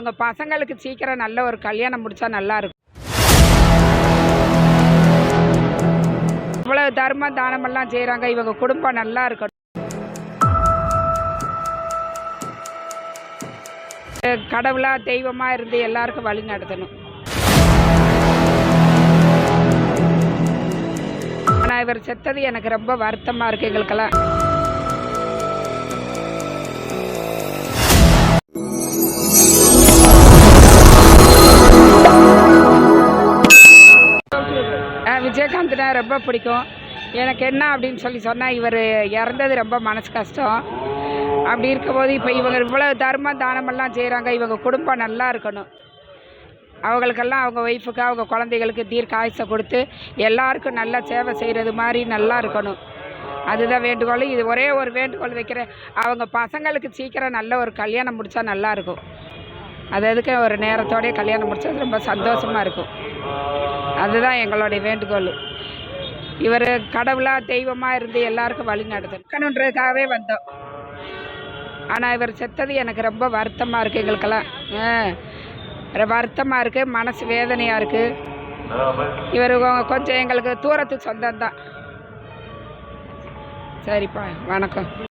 அவங்க பசங்களுக்கு சீக்கிரம் நல்ல ஒரு கல்யாணம் முடித்தா நல்லா இருக்கும். இவ்வளவு தர்மம் தானமெல்லாம் செய்கிறாங்க இவங்க குடும்பம் நல்லா இருக்கணும். கடவுளா தெய்வமாக இருந்து எல்லாருக்கும் வழி நடத்தணும். ஆனால் இவர் செத்தது எனக்கு ரொம்ப வருத்தமாக இருக்கு எங்களுக்கெல்லாம். விஜயகாந்த்னா ரொம்ப பிடிக்கும். எனக்கு என்ன அப்படின்னு சொல்லி சொன்னால் இவர் இறந்தது ரொம்ப மனசு கஷ்டம். அப்படி இருக்கும்போது இப்போ இவங்க இவ்வளோ தர்மம் தானமெல்லாம் செய்கிறாங்க இவங்க குடும்பம் நல்லா இருக்கணும். அவங்களுக்கெல்லாம் அவங்க ஒய்ஃபுக்கு அவங்க குழந்தைகளுக்கு தீர்க்க ஆயுசை கொடுத்து எல்லாருக்கும் நல்லா சேவை செய்கிறது மாதிரி நல்லா இருக்கணும். அதுதான் வேண்டுகோள். இது ஒரே ஒரு வேண்டுகோள் வைக்கிறேன். அவங்க பசங்களுக்கு சீக்கிரம் நல்ல ஒரு கல்யாணம் முடித்தா நல்லாயிருக்கும் அது அதுக்கு ஒரு நேரத்தோடய கல்யாணம் முடித்தது ரொம்ப சந்தோஷமாக இருக்கும். அதுதான் எங்களுடைய வேண்டுகோள். இவர் கடவுளா தெய்வமா இருந்து எல்லாருக்கும் வழி நடத்தணுன்றதுக்காகவே வந்தோம். ஆனால் இவர் செத்தது எனக்கு ரொம்ப வருத்தமாக இருக்குது எங்களுக்கெல்லாம். ஆ வருத்தமாக இருக்குது மனசு வேதனையாக இருக்குது இவர் கொஞ்சம் எங்களுக்கு தூரத்துக்கு சொந்தம் தான் சரிப்பா வணக்கம்.